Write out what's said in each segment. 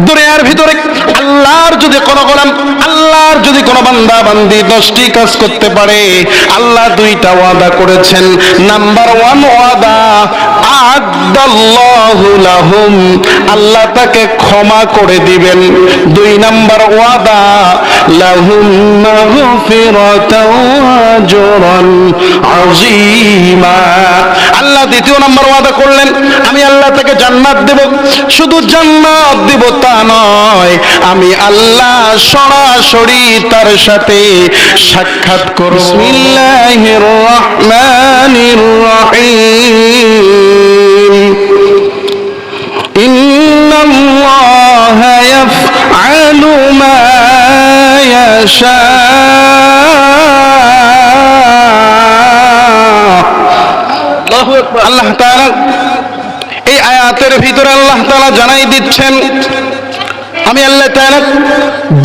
দুনিয়ার ভিতরে আল্লাহর যদি কোনো গোলাম আল্লাহর যদি কোনো বান্দা বান্দি দশটি কাজ করতে পারে। আল্লাহ দুইটা ওয়াদা করেছেন। নাম্বার ওয়ান ওয়াদা লাহুম, আল্লাহ তাকে ক্ষমা করে দিবেন। দুই নাম্বার ওয়াদা, লাহুম আল্লাহ দ্বিতীয় নাম্বার ওয়াদা করলেন, আমি আল্লাহ তাকে জান্নাত দেব। শুধু জান্নাত দেব তা নয়, আমি আল্লাহ সরাসরি তার সাথে সাক্ষাৎ করো। আল্লাহ এই আয়াতের ভিতরে আল্লাহ তালা জানাই দিচ্ছেন আমি আল্লাহ তাআলা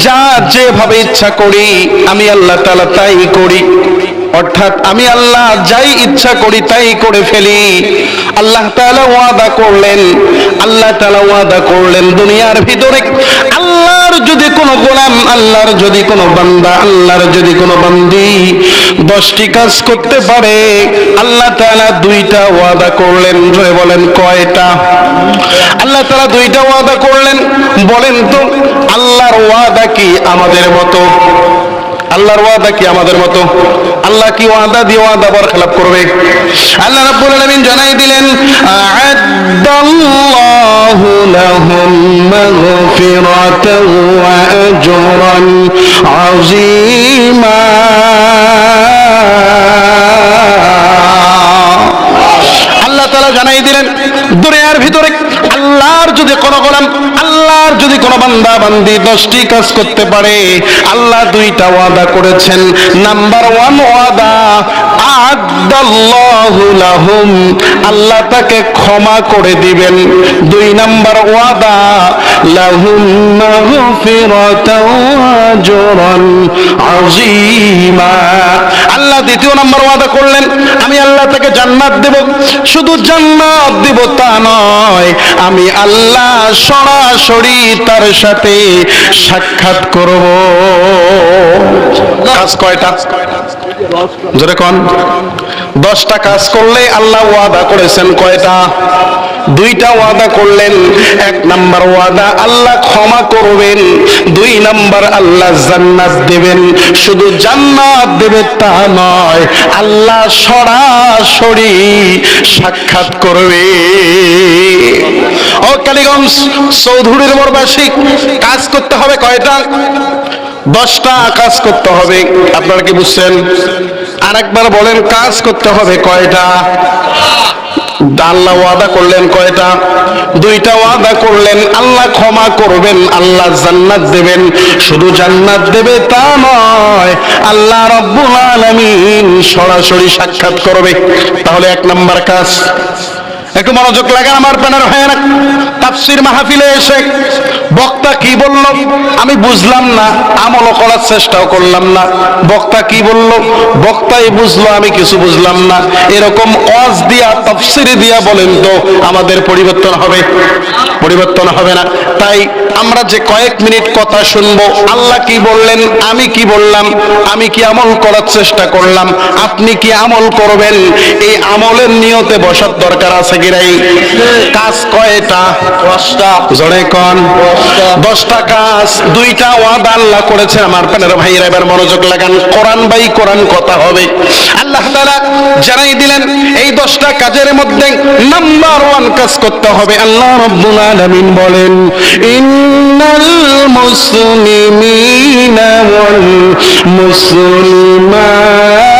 যা যেভাবে ইচ্ছা করি, আমি আল্লাহ তাআলা তাই করি। অর্থাৎ আমি আল্লাহ যাই ইচ্ছা করি তাই করে ফেলি। আল্লাহ তাআলা ওয়াদা করলেন, আল্লাহ তাআলা ওয়াদা করলেন দুনিয়ার ভিতরে। আল্লাহর যদি কোনো গোলাম, আল্লাহর যদি কোনো বান্দা, আল্লাহর যদি কোনো বান্দি দশটি কাজ করতে পারে, আল্লাহ তাআলা দুইটা ওয়াদা করলেন। বলেন, কয়টা? আল্লাহ তাআলা দুইটা ওয়াদা করলেন। বলেন তো, আল্লাহর ওয়াদা কি আমাদের মতো? আল্লাহর ওয়াদা কি আমাদের মতো? আল্লাহ কি ওয়াদা দিয়ে ওয়াদা বর খেলাপ করবে? আল্লাহ রাব্বুল আলামিন জানাই দিলেন, আ'আদাল্লাহু লাহুম মাগফিরাতাও ওয়া আজরান আযীমা। আল্লাহ তাআলা জানাই দিলেন, দুনিয়ার ভিতরে আল্লাহর যদি কোনো গোলাম, আল্লাহর যদি কোনো বান্দা বান্দি দশটি কাজ করতে পারে, আল্লাহ দুইটা ওয়াদা করেছেন। নাম্বার ওয়ান ওয়াদা লাহুম, আল্লাহ তাকে ক্ষমা করে দিবেন। দুই নাম্বার ওয়াদা, লাহুম আল্লাহ দ্বিতীয় নাম্বার ওয়াদা করলেন, আমি আল্লাহ তাকে জান্নাত দেব। শুধু জান্নাত দেব তা নয়, আমি আল্লাহ সরাসরি তার সাথে সাক্ষাৎ করব। কাজ কয়টা? জোরে কোন। দশটা কাজ করলে আল্লাহ ওয়াদা করেছেন কয়টা? দুইটা ওয়াদা করলেন, এক নাম্বার ওয়াদা আল্লাহ ক্ষমা করবেন, দুই নাম্বার আল্লাহ জান্নাত দেবেন। শুধু জান্নাত দেবে তা নয়, আল্লাহ সরাসরি সাক্ষাৎ করবে। ও কালীগঞ্জ, চৌধুরীর মোরবাসী কাজ করতে হবে কয়টা? দশটা কাজ করতে হবে, আপনারা কি বুঝছেন? আর একবার বলেন, কাজ করতে হবে কয়টা? আল্লাহ ওয়াদা করলেন কয়টা? দুইটা ওয়াদা করলেন, আল্লাহ ক্ষমা করবেন, আল্লাহ জান্নাত দেবেন। শুধু জান্নাত দেবে তা নয়, আল্লাহ রব্বুল আলামিন সরাসরি সাক্ষাৎ করবে। তাহলে এক নাম্বার কাজ। একটু মনোযোগ লাগান আমার প্যানের হয় না। তাফসির মাহফিলে এসে বক্তা কি বলল? আমি বুঝলাম না, আমলও করার চেষ্টাও করলাম না। বক্তা কি বলল? বক্তাই বুঝলো, আমি কিছু বুঝলাম না। এরকম অজ দিয়া, তাফসির দিয়া বলেন তো, আমাদের পরিবর্তন হবে। পরিবর্তন হবে না। তাই আমরা যে কয়েক মিনিট কথা শুনব, আল্লাহ কি বললেন, আমি কি বললাম, আমি কি আমল করার চেষ্টা করলাম, আপনি কি আমল করবেন? এই আমলের নিয়তে বসার দরকার আছে কি নাই কাজ কয়টা? দশটা। জড়ে কন। দশটা। কাজ দুইটা ওয়াদা আল্লাহ করেছে আমার প্যানের ভাইয়েরা এবার মনোযোগ লাগান। কোরআন বাই কোরআন কথা হবে। আল্লাহ তাআলা জানাই দিলেন এই দশটা কাজের মধ্যে নাম্বার ওয়ান কাজ করতে হবে। আল্লাহ রব্বুল আলামিন বলেন ইন্নাল মুসলিমিনা ওয়াল মুসলিমাত।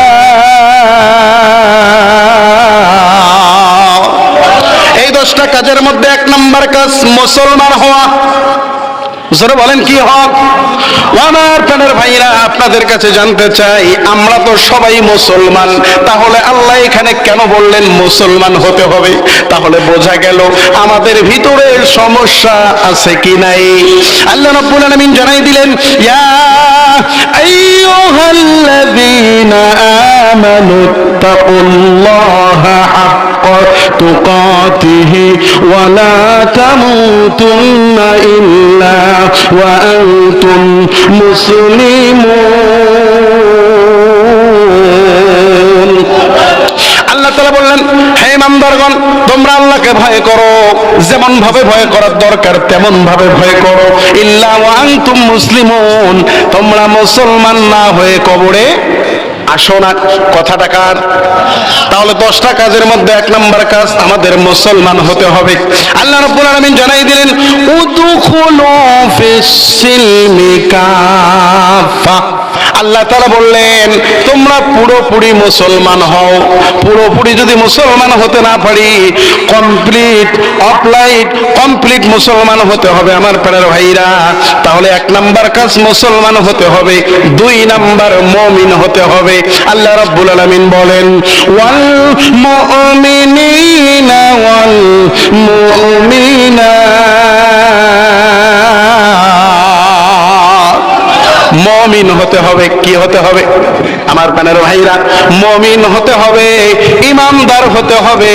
কাজের মধ্যে এক নম্বর কাজ মুসলমান হওয়া। জোরে বলেন কি হক আমার প্রাণের ভাইরা আপনাদের কাছে জানতে চাই, আমরা তো সবাই মুসলমান। তাহলে আল্লাহ এখানে কেন বললেন মুসলমান হতে হবে? তাহলে বোঝা গেল আমাদের ভিতরে সমস্যা আছে কি নাই। আল্লাহ রাব্বুল আলামিন জানাই দিলেন, ইয়া আইয়ুহাল্লাযীনা আমানু তাকুল্লাহা হাক্কা তুকাতিহি ওয়া লা তামুতুন্না ইল্লা وأنتم مسلمون আল্লাহ তালা বললেন হে ইমানদারগণ তোমরা আল্লাহকে ভয় করো যেমন ভাবে ভয় করার দরকার তেমন ভাবে ভয় করো ইল্লা ওয়ান্তুম মুসলিমুন তোমরা মুসলমান না হয়ে কবরে আসো না, কথাটা কার? তাহলে দশটা কাজের মধ্যে এক নম্বর কাজ আমাদের মুসলমান হতে হবে। আল্লাহ রাব্বুল আলামিন জানাই দিলেন, উদুখুলু আল্লাহ তাআলা বললেন, তোমরা পুরোপুরি মুসলমান হও। পুরোপুরি যদি মুসলমান হতে না পারি কমপ্লিট অফলাইট কমপ্লিট মুসলমান হতে হবে আমার প্যারের ভাইরা। তাহলে এক নাম্বার কাজ মুসলমান হতে হবে, দুই নাম্বার মমিন হতে হবে। আল্লাহ রাব্বুল আলামিন বলেন, ওয়াল মুমিনিনা ওয়াল মুমিনাত মমিন হতে হবে, কি হতে হবে? আমার প্যানের ভাইরা, মমিন হতে হবে, ইমানদার হতে হবে।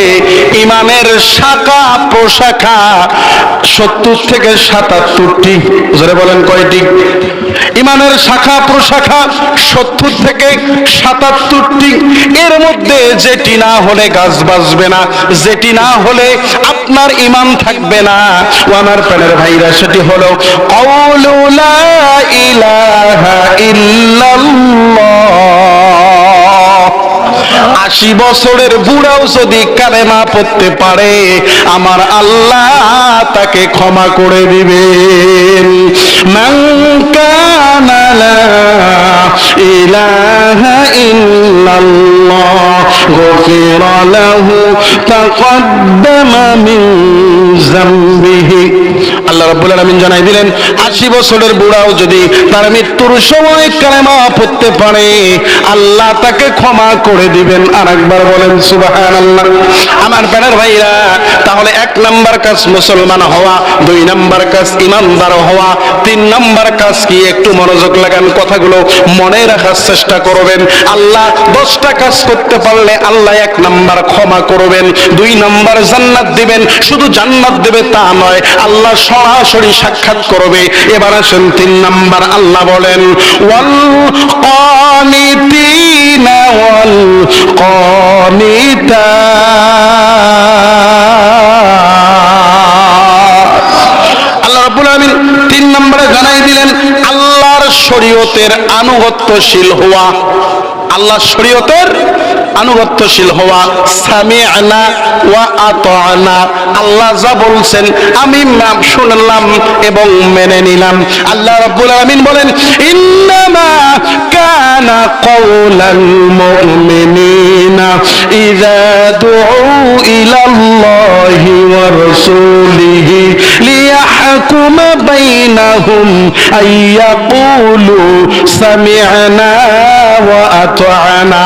ইমানের শাখা প্রশাখা সত্তর থেকে সাতাত্তরটি। জোরে বলেন কয়টি? ইমানের শাখা প্রশাখা সত্তর থেকে সাতাত্তরটি। এর মধ্যে যেটি না হলে গাছ বাঁচবে না, যেটি না হলে আপনার ইমান থাকবে না। ও আমার প্যানের ভাইরা, সেটি হলো ইলাহা আশি বছরের বুড়াও যদি কালেমা পড়তে পারে, আমার আল্লাহ তাকে ক্ষমা করে দিবেন। ইলাহা ইল্লাল্লাহ গফিরা লাহু তাকদ্দামা মিন যামবিহি আল্লাহ রাব্বুল জানাই দিলেন, আশি বছরের বুড়াও যদি তার মৃত্যুর সময় কালেমা পড়তে পারে, আল্লাহ তাকে ক্ষমা করে দিবেন। আর একবার বলেন সুবাহান আল্লাহ আমার ভাইরা, তাহলে এক নাম্বার কাজ মুসলমান হওয়া, দুই নাম্বার কাজ ইমানদার হওয়া, তিন নাম্বার কাজ কি একটু মনোযোগ লাগান কথাগুলো মনে রাখার চেষ্টা করবেন। আল্লাহ দশটা কাজ করতে পারলে আল্লাহ এক নাম্বার ক্ষমা করবেন, দুই নাম্বার জান্নাত দিবেন। শুধু জান্নাত দেবে তা নয়, আল্লাহ সরাসরি সাক্ষাৎ করবে। এবার আসেন তিন নাম্বার আল্লাহ বলেন, ওয়াল ওয়াল কনিতা তিন নম্বরে জানাই দিলেন, আল্লাহর শরীয়তের আনুগত্যশীল হওয়া আল্লাহ শরীয়তের আনুগত্যশীল হওয়া, সামিআনা ওয়া আতানা আল্লাহ যা বলছেন, আমি শুনলাম এবং মেনে নিলাম। আল্লাহ রাব্বুল আলামিন বলেন, ইন্নামা কানা কওলাল মুমিনিনা ইযা দুউ ইলাল্লাহি ওয়া রাসূলিহি লিয়াহকুমা বাইনাহুম আইয়াকুলু সামি'না ওয়া আল্লাহ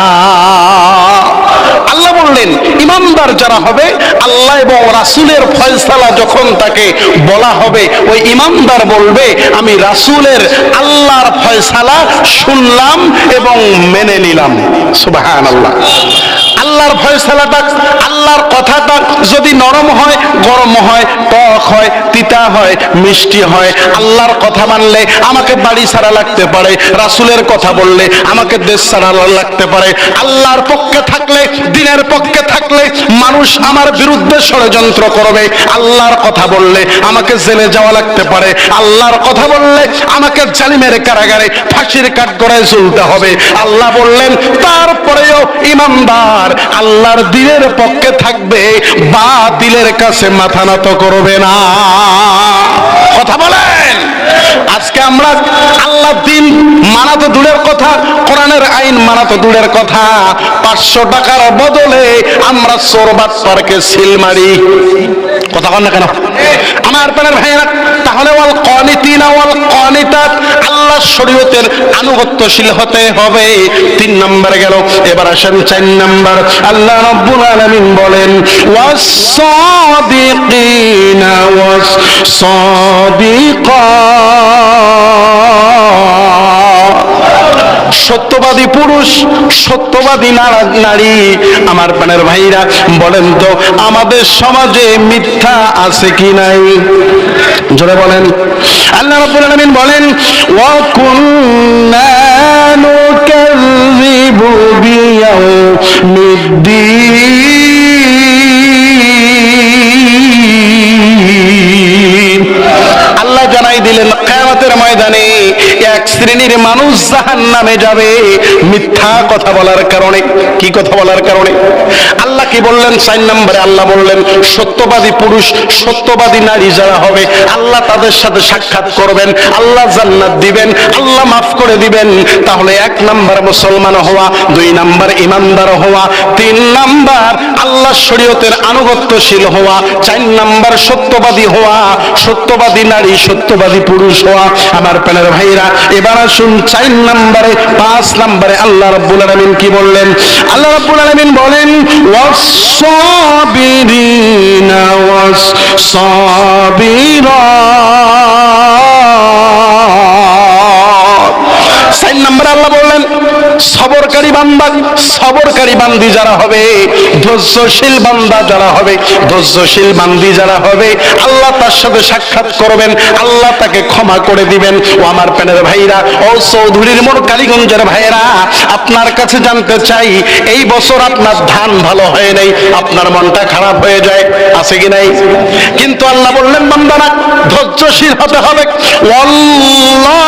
বললেন, ইমানদার যারা হবে, আল্লাহ এবং রাসূলের ফয়সালা যখন তাকে বলা হবে, ওই ইমানদার বলবে, আমি রাসূলের আল্লাহর ফয়সালা শুনলাম এবং মেনে নিলাম। সুবহানাল্লাহ। আল্লাহর ফয়সালাটা আল্লাহর কথাটা যদি নরম হয়, গরম হয়, টক হয়, তিতা হয়, মিষ্টি হয়, আল্লাহর কথা মানলে আমাকে বাড়ি ছাড়া লাগতে পারে, রাসূলের কথা বললে আমাকে দেশ ছাড়া লাগতে পারে, আল্লাহর পক্ষে থাকলে দিনের পক্ষে থাকলে মানুষ আমার বিরুদ্ধে ষড়যন্ত্র করবে। আল্লাহর কথা বললে আমাকে জেলে যাওয়া লাগতে পারে। আল্লাহর কথা বললে আমাকে জালিমের কারাগারে ফাঁসির কাঠ গড়ায় ঝুলতে হবে। আল্লাহ বললেন, তারপরেও ইমানদার আল্লাহর দিনের পক্ষে থাকবে বা দিলের কাছে মাথা নত করবে না। কথা বলেন আজকে আমরা আল্লাহ দিন মানা তো দূরের কথা, কোরআনের আইন মানা তো দূরের কথা। পাঁচশো টাকার বদলে আমরা চোর বাটপারকে সিল মারি। কথা বল না কেন? আমার প্রাণের ভাইয়েরা, তাহলে ওয়াল কনিতিনা ওয়াল কনিতাত, আল্লাহ শরীয়তের আনুগত্যশীল হতে হবে। তিন নম্বরে গেল, এবার আসেন চার নম্বর। আল্লাহ রাব্বুল আলামিন বলেন ওয়াস সাদিকিনা ওয়াস সাদিকাত সত্যবাদী পুরুষ, সত্যবাদী নারা- আমার প্রাণের ভাইরা, বলেন তো, আমাদের সমাজে মিথ্যা আছে কি নাই? জোরে বলেন। আল্লাহ রাব্বুল আলামিন বলেন, ওয়া কুন্না আল্লাহ জানাই দিলেন কিয়ামতের ময়দানে এক শ্রেণির মানুষ জাহান্নামে যাবে। মিথ্যা কথা বলার কারণে। কি কথা বলার কারণে? আল্লাহ কি বললেন? চার নম্বরে আল্লাহ বললেন, সত্যবাদী পুরুষ, সত্যবাদী নারী যারা হবে, আল্লাহ তাদের সাথে সাক্ষাৎ করবেন, আল্লাহ জান্নাত দিবেন, আল্লাহ মাফ করে দিবেন। তাহলে এক নাম্বার মুসলমান হওয়া, দুই নাম্বার ইমানদার হওয়া, তিন নাম্বার আল্লাহ শরীয়তের আনুগত্যশীল হওয়া, চার নাম্বার সত্যবাদী হওয়া, সত্যবাদী নারী, সত্যবাদী পুরুষ হওয়া আমার প্যানের ভাইরা, এবার আসুন চার নাম্বারে, পাঁচ নম্বরে আল্লাহ রব্বুল আলমিন কি বললেন? আল্লাহ রব্বুল আলমিন বলেন ওয়াস-সাবিরাত চার নম্বরে আল্লাহ বললেন, সবরকারী বান্দা, সবরকারী বান্দি যারা হবে, ধৈর্যশীল বান্দা যারা হবে, ধৈর্যশীল বান্দি যারা হবে, আল্লাহ তার সাথে সাক্ষাৎ করবেন, আল্লাহ তাকে ক্ষমা করে দিবেন। ও আমার প্যানের ভাইরা, ও চৌধুরীর মোর কালীগঞ্জের ভাইরা, আপনার কাছে জানতে চাই, এই বছর আপনার ধান ভালো হয় নাই, আপনার মনটা খারাপ হয়ে যায়, আছে কি নাই? কিন্তু আল্লাহ বললেন, বান্দারা, ধৈর্যশীল হতে হবে। ওয়াল্লাহু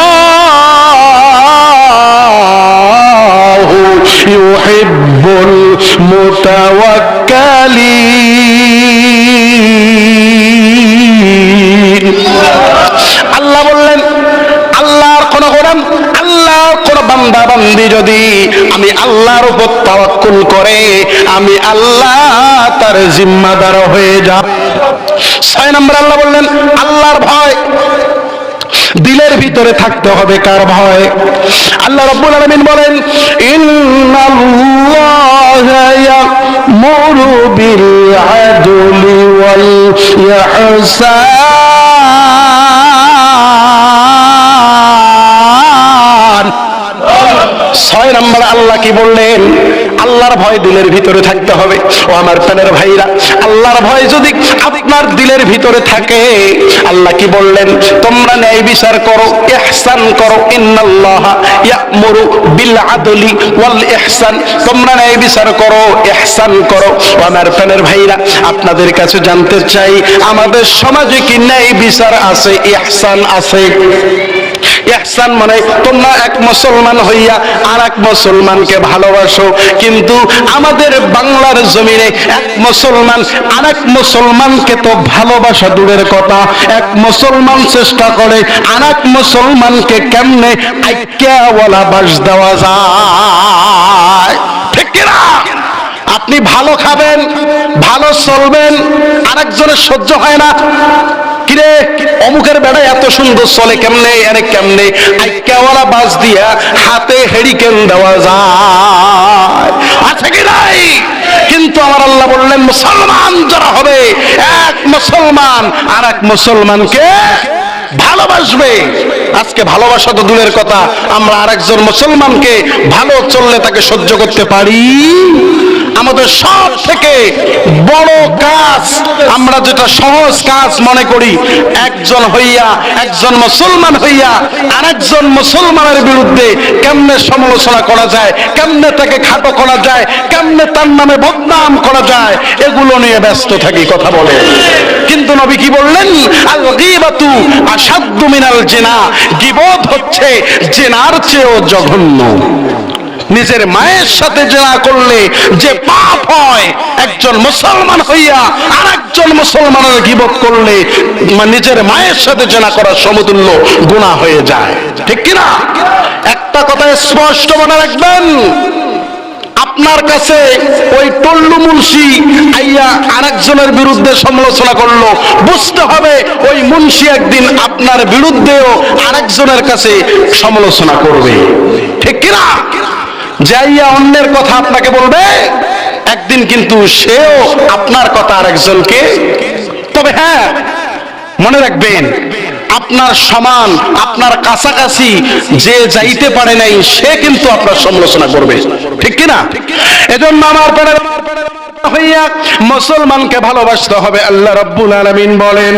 ইউহিব্বুল মুতাওয়াক্কালিন আল্লাহ বললেন, আল্লাহর কোন কোরআন আল্লাহর কোন বান্দা বান্দি যদি আমি আল্লাহর উপর তাওয়াক্কুল করে, আমি আল্লাহ তার জিম্মাদার হয়ে যাব ছয় নম্বর আল্লাহ বললেন, আল্লাহর ভয় দিলের ভিতরে থাকতে হবে কার ভয়? আল্লাহ রাব্বুল আলামিন বলেন ছয় নম্বর আল্লাহ কি বললেন? আল্লাহর ভয় দিলের ভিতরে থাকতে হবে। ও আমার প্যানের ভাইরা, আল্লাহর ভয় যদি আপনার দিলের ভিতরে থাকে। আল্লাহ কি বললেন? তোমরা ন্যায় বিচার করো, ইহসান করো, ইন্নাল্লাহ বিল আদলি ওয়াল ইহসান তোমরা ন্যায় বিচার করো, ইহসান করো। আমার প্যানের ভাইরা, আপনাদের কাছে জানতে চাই, আমাদের সমাজে কি ন্যায় বিচার আছে, ইহসান আছে? ইহসান মানে তোমরা এক মুসলমান হইয়া আর এক মুসলমানকে ভালোবাসো। কিন্তু আমাদের বাংলার জমিনে এক মুসলমান আর এক মুসলমানকে তো ভালোবাসা দূরের কথা। এক মুসলমান চেষ্টা করে আর এক মুসলমানকে কেমনে আইক্যাওয়ালা বাস দেওয়া যায়? ঠিক কিনা? আপনি ভালো খাবেন, ভালো চলবেন, আরেকজনের সহ্য হয় না। কিরে, অমুকের বেড়া এত সুন্দর চলে কেমনে? আরে কেমনে? আইকাওয়ালা বাস দিয়া হাতে হেরিকেন দেওয়া যায়। আছে কি নাই? কিন্তু আমার আল্লাহ বললেন, মুসলমান যারা হবে, এক মুসলমান আর এক মুসলমানকে ভালোবাসবে। আজকে ভালোবাসা তো দূরের কথা, আমরা আরেকজন মুসলমানকে ভালো চললে তাকে সহ্য করতে পারি। আমাদের সব থেকে বড় কাজ। আমরা যেটা সহজ কাজ মনে করি, একজন হইয়া, একজন মুসলমান হইয়া, আরেকজন মুসলমানের বিরুদ্ধে কেমনে সমালোচনা করা যায়, কেমনে তাকে খাটো করা যায়, কেমনে তার নামে বদনাম করা যায়, এগুলো নিয়ে ব্যস্ত থাকি, কথা বলে। কিন্তু নবী কি বললেন? আল গীবাতু মিনাল হচ্ছে জেনার চেয়েও জঘন্য। নিজের মায়ের সাথে জেনা করলে যে পাপ হয়, একজন মুসলমান হইয়া আর একজন মুসলমানের গিবত করলে নিজের মায়ের সাথে জেনা করার সমতুল্য গুণা হয়ে যায়। ঠিক কিনা? একটা কথা স্পষ্ট মনে রাখবেন। আপনার কাছে ওই টল্লু মুন্সি আইয়া আরেকজনের বিরুদ্ধে সমালোচনা করল, বুঝতে হবে ওই মুন্সি একদিন আপনার বিরুদ্ধেও আরেকজনের কাছে সমালোচনা করবে। ঠিক কিনা? যাইয়া অন্যের কথা আপনাকে বলবে, একদিন কিন্তু সেও আপনার কথা আরেকজনকে তবে হ্যাঁ মনে রাখবেন, আপনার সমান, আপনার কাছাকাছি যে যাইতে পারে নাই, সে কিন্তু আপনার সমালোচনা করবে। ঠিক কিনা এজন্য আমার হইয়া মুসলমানকে ভালোবাসতে হবে। আল্লাহ রাব্বুল আলামিন বলেন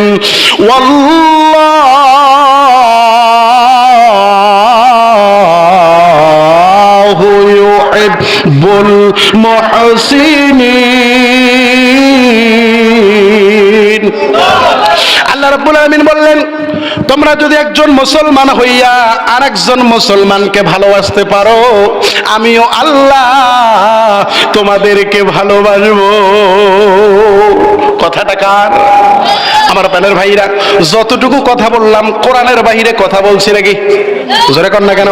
আল্লাহ রাব্বুল আলামিন বললেন, তোমরা যদি একজন মুসলমান হইয়া আরেকজন মুসলমানকে ভালোবাসতে পারো, আমিও আল্লাহ তোমাদেরকে ভালোবাসবো। কথাটা কার? আমার প্যানের ভাইরা, যতটুকু কথা বললাম, কোরআনের বাহিরে কথা বলছি নাকি? জোরে কর না কেন?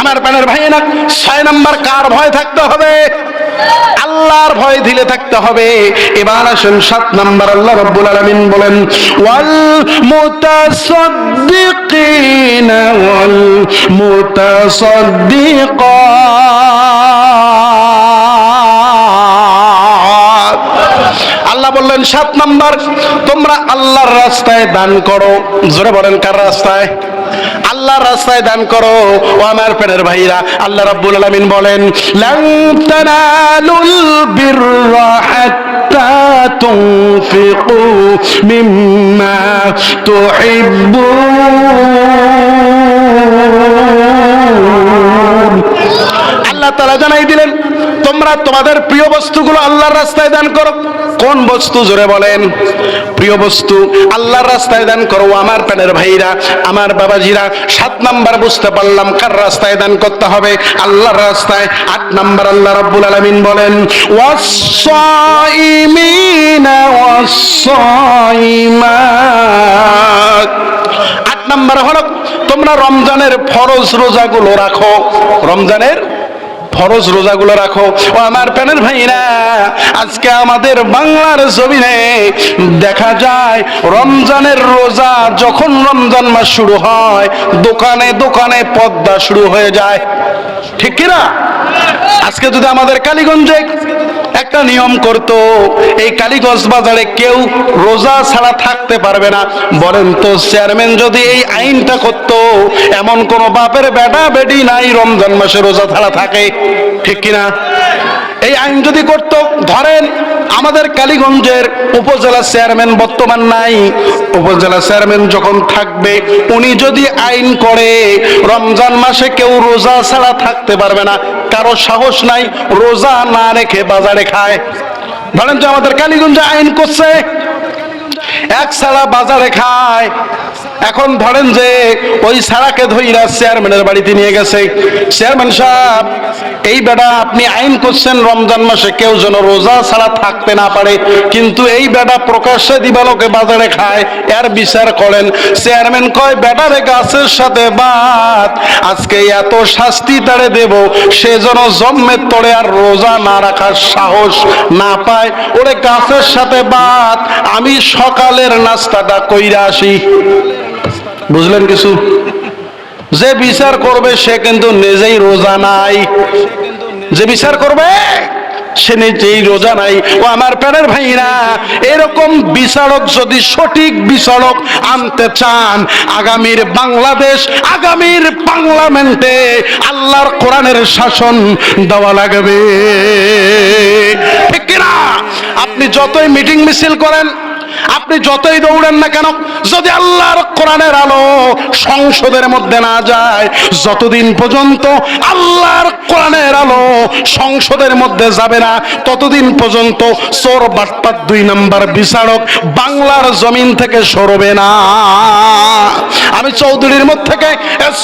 আমার প্যানের ভাইরা ছয় নাম্বার কার ভয় থাকতে হবে? আল্লাহর ভয় দিলে থাকতে হবে। এবার আসেন সাত নাম্বার, আল্লাহ রব্বুল আলামিন বলেন, ওয়াল মুতাসাদ্দিকিন ওয়াল মুতাসাদ্দিকাত। আল্লাহ বললেন, সাত নাম্বার, তোমরা আল্লাহর রাস্তায় দান করো। জোরে বলেন, কার রাস্তায়? আল্লাহর রাস্তায় দান করো, ও আমার প্রাণের ভাইরা। আল্লাহ রাব্বুল আলামিন বলেন, লান তানালুল বিররা হাত্তা তুনফিকু মিম্মা তুহিব্বুন আল্লাহ তাআলা জানাই দিলেন তোমরা তোমাদের প্রিয় বস্তুগুলো আল্লাহর রাস্তায় দান করো। কোন বস্তু জোরে বলেন? প্রিয় বস্তু আল্লাহর রাস্তায় দান করো। আমার প্যানের ভাইরা, আমার বাবাজিরা, সাত নাম্বার বুঝতে পারলাম কার রাস্তায় দান করতে হবে। আল্লাহর রাস্তায় আট নাম্বার আল্লাহ রাব্বুল আলামিন বলেন ওয়াস-সাইমিনা ওয়াস-সাইমাত আট নাম্বার হলো, তোমরা রমজানের ফরজ রোজাগুলো রাখো। রমজানের ফরজ রোজাগুলো রাখো। ও আমার প্যানের ভাইরা, আজকে আমাদের বাংলার জমিনে দেখা যায়, রমজানের রোজা যখন রমজান মাস শুরু হয়, দোকানে দোকানে পদ্মা শুরু হয়ে যায়। ঠিক কিনা? আজকে যদি আমাদের কালীগঞ্জে একটা নিয়ম করত, এই কালীগঞ্জ বাজারে কেউ রোজা ছাড়া থাকতে পারবে না। বলেন তো, চেয়ারম্যান যদি এই আইনটা করত এমন কোন বাপের বেটা, বেটি নাই, রমজান মাসে রোজা ছাড়া থাকে। ঠিক কিনা? এই আইন যদি করত, ধরেন আমাদের কালীগঞ্জের উপজেলা চেয়ারম্যান বর্তমান নাই। উপজেলা চেয়ারম্যান যখন থাকবে, উনি যদি আইন করে, রমজান মাসে কেউ রোজা ছাড়া থাকতে পারবে না। কারও সাহস নাই, রোজা না রেখে বাজারে খায়। ধরেন যে আমাদের কালীগঞ্জে আইন করছে, এক ছাড়া বাজারে খায়। এখন ধরেন যে ওই সারাকে ধইরা চেয়ারম্যানের বাড়িতে নিয়ে গেছে। চেয়ারম্যান সাহেব, এই বেটা আপনি আইন করছেন রমজান মাসে, কেউ যেন রোজা ছাড়া থাকতে না পারে, কিন্তু এই বেটা প্রকাশ্যে দিবালোকে বাজারে খায়, এর বিচার করেন। চেয়ারম্যান কয়, বেটারে গাছের সাথে বাদ আজকে এত শাস্তি তারে দেব, সে যেন জন্মের তরে আর রোজা না রাখার সাহস না পায়। ওরে গাছের সাথে বাদ আমি সকালের নাস্তাটা কইরা আসি। বুঝলেন কিছু? যে বিচার করবে, সে কিন্তু নিজেই রোজা নাই। যে বিচার করবে, সে নিজেই রোজা নাই। ও আমার প্যারের ভাইরা, এরকম বিচারক যদি সঠিক বিচারক আনতে চান, আগামীর বাংলাদেশ, আগামীর পার্লামেন্টে আল্লাহর কোরআনের শাসন দেওয়া লাগবে। ঠিক কিনা? আপনি যতই মিটিং মিছিল করেন আপনি যতই দৌড়েন না কেন, যদি আল্লাহর কোরআনের আলো সংসদের মধ্যে না যায়, যতদিন পর্যন্ত আল্লাহর কোরআনের আলো সংসদের মধ্যে যাবে না, ততদিন পর্যন্ত চোর বাটপাত দুই নাম্বার বিচারক বাংলার জমিন থেকে সরবে না। আমি চৌধুরীর মধ্যে থেকে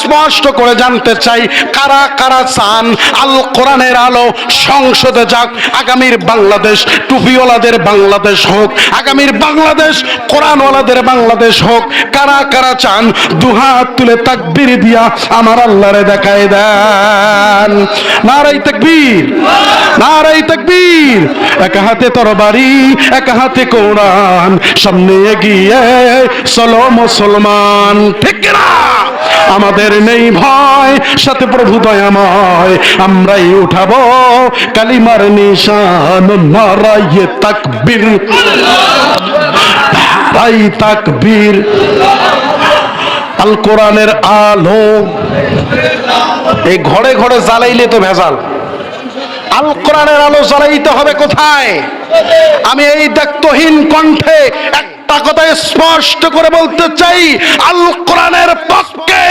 স্পষ্ট করে জানতে চাই, কারা কারা চান আল কোরআনের আলো সংসদে যাক, আগামীর বাংলাদেশ টুপিওয়ালাদের বাংলাদেশ হোক, আগামীর বাংলাদেশ, কোরআনওয়ালাদের বাংলাদেশ হোক, কারা কারা চান দুহাত তুলে তাকবীর দিয়া আমার আল্লাহরে দেখায় দেন। নারাই তাকবীর নারাই তাকবীর, এক হাতে তরবারি, এক হাতে কোরআন, সামনে এগিয়ে চলো মুসলমান। ঠিক না আমাদের নেই ভয়, সাথে প্রভু দয়াময়, আমরাই উঠাবো কালিমার নিশান নারাইয়ে তাকবীর। নারাই তাকবীর আল কোরআনের আলো এই ঘরে ঘরে জ্বালাইলে তো ভেজাল। আল কোরআনের আলো জ্বালাইতে হবে কোথায়? আমি এই দায়িত্বহীন কণ্ঠে একটা কথা স্পষ্ট করে বলতে চাই আল কোরআনের পক্ষে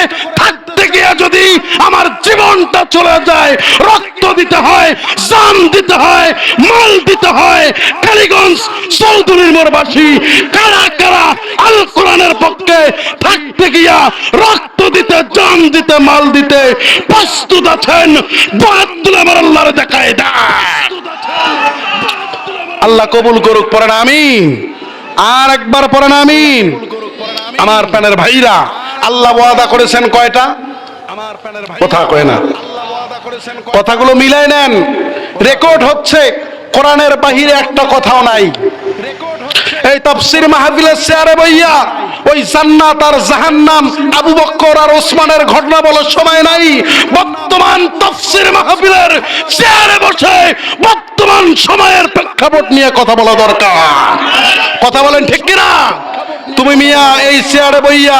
থাকতে গিয়ে যদি আমার জীবনটা চলে যায়, রক্ত দিতে হয় জান দিতে হয়, মাল দিতে হয়, কালীগঞ্জ চৌধুরীর মোরবাসী কারা কারা আল কোরআনের পক্ষে থাকতে গিয়া রক্ত দিতে জান দিতে, মাল দিতে প্রস্তুত আছেন আমার আল্লাহর দেখায় দেয় আল্লাহ কবুল করুক, পড়েন আমিন। আর একবার পড়েন আমিন। আমার প্যানের ভাইরা, আল্লাহ ওয়াদা করেছেন কয়টা? কথা কয় না। কথাগুলো মিলাই নেন। রেকর্ড হচ্ছে কোরআনের বাহিরে একটা কথাও নাই। এই তাফসির মাহফিলের চেয়ারে বইয়া ওই জান্নাত আর জাহান্নাম, আবু বক্কর আর ওসমানের ঘটনা বলার সময় নাই। বর্তমান তাফসির মাহফিলের চেয়ারে বসে বর্তমান সময়ের প্রেক্ষাপট নিয়ে কথা বলা দরকার। কথা বলেন ঠিক কিনা? তুমি মিয়া এই চেয়ারে বইয়া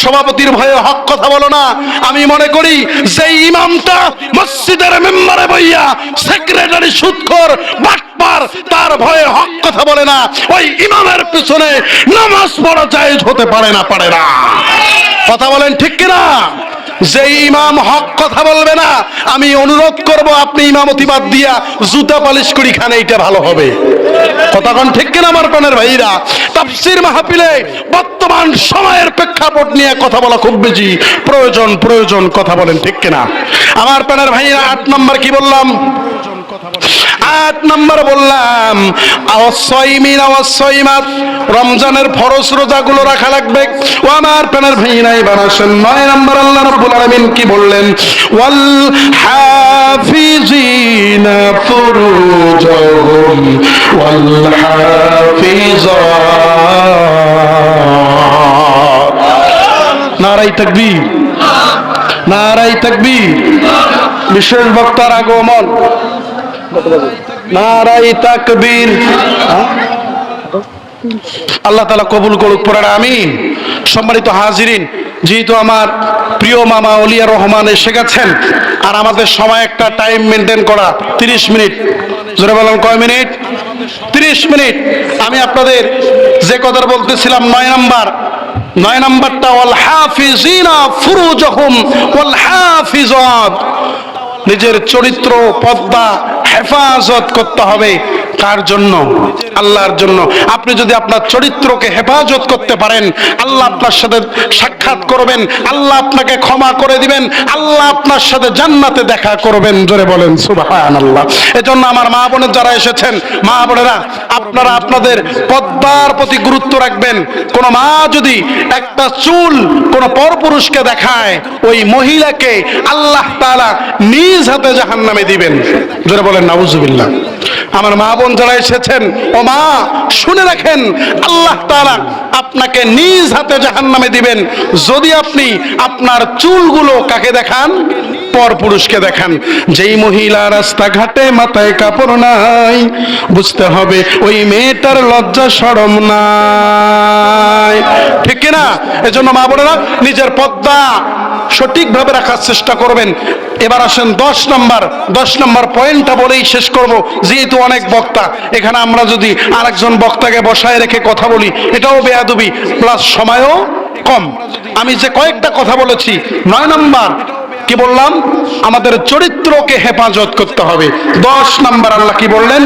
সভাপতির ভয়ে হক কথা বলো না। আমি মনে করি যে ইমামটা মসজিদের মেম্বারে বইয়া সেক্রেটারি সুৎখর বাটপার তার ভয়ে হক কথা বলে না। ওই ইমামের পিছনে নামাজ পড়া জায়েজ হতে পারে না পারে না। কথা বলেন ঠিক কিনা? যে ইমাম হক কথা বলবে না, আমি অনুরোধ করব আপনি ইমামতি বাদ দিয়া জুতা পালিশ করি খানে এটা ভালো হবে। কথাক্ষণ ঠিক কিনা, আমার প্রাণের ভাইরা? তাফসির মাহফিলে বর্তমান সময়ের প্রেক্ষাপট নিয়ে কথা বলা খুব বেশি প্রয়োজন প্রয়োজন। কথা বলেন ঠিক কিনা? আমার প্রাণের ভাইরা, আট নম্বর কি বললাম? আট নম্বর বললাম আওয়াসইমিন আওয়াসইমাত রমজানের ফরজ রোজাগুলো রাখা লাগবে। ও আমার প্রাণের ভাইরা এবার আসেন। নয় নম্বর আল্লাহ রাব্বুল আলামিন কি বললেন? ওয়াল হাফিজিনা ফুরুজাহুম ওয়াল হাফিজাত নারাই তাকবীর নারাই তাকবীর। বিশেষ বক্তার আগমন। নারাই হ্যাঁ? আল্লাহ তালা কবুল করুক পড়ে আমিন। সম্মানিত হাজিরিন, যেহেতু আমার প্রিয় মামা অলিয়া রহমান এসে গেছেন, আর আমাদের সময় একটা টাইম মেনটেন করা, তিরিশ মিনিট। জোরে বললাম কয় মিনিট? তিরিশ মিনিট। আমি আপনাদের যে কথা বলতেছিলাম, নয় নাম্বার, নয় নাম্বারটা, ওয়াল হাফিজিনা ফুরুজহুম, ওয়াল হাফিজাত। নিজের চরিত্র পদ্মা হেফাজত করতে হবে। কার জন্য, আল্লাহর জন্য। আপনি যদি আপনার চরিত্রকে হেফাজত করতে পারেন, আল্লাহ আপনার সাথে সাক্ষাৎ করবেন, আল্লাহ আপনাকে ক্ষমা করে দিবেন, আল্লাহ আপনার সাথে জান্নাতে দেখা করবেন। জোরে বলেন সুবাহান আল্লাহ এজন্য আমার মা বোনের যারা এসেছেন, মা বোনেরা, আপনারা আপনাদের পদ্মার প্রতি গুরুত্ব রাখবেন। কোন মা যদি একটা চুল কোন পরপুরুষকে দেখায়, ওই মহিলাকে আল্লাহ তাআলা নিজ হাতে জাহান্নামে দিবেন। জোরে বলেন, নাউজুবিল্লাহ। আমার মা বোন যারা এসেছেন, ও মা, শুনে রাখেন, আল্লাহ তাআলা আপনাকে নিজ হাতে জাহান্নামে দিবেন। যদি আপনি আপনার চুলগুলো কাকে দেখান? পর পুরুষকে দেখান। যেই মহিলা রাস্তাঘাটে মাথায় কাপড় নাই, বুঝতে হবে ওই মেয়েটার লজ্জা সরম নাই। ঠিক না এজন্য মা বোনেরা নিজের পদ্মা সঠিকভাবে রাখার চেষ্টা করবেন। এবার আসেন দশ নম্বর দশ নম্বর পয়েন্টটা বলেই শেষ করব, যেহেতু অনেক বক্তা। এখানে আমরা যদি আরেকজন বক্তাকে বসায় রেখে কথা বলি, এটাও বেয়াদবি প্লাস সময়ও কম। আমি যে কয়েকটা কথা বলেছি, নয় নম্বর, কি বললাম? আমাদের চরিত্রকে হেফাজত করতে হবে। দশ নাম্বার আল্লাহ কি বললেন?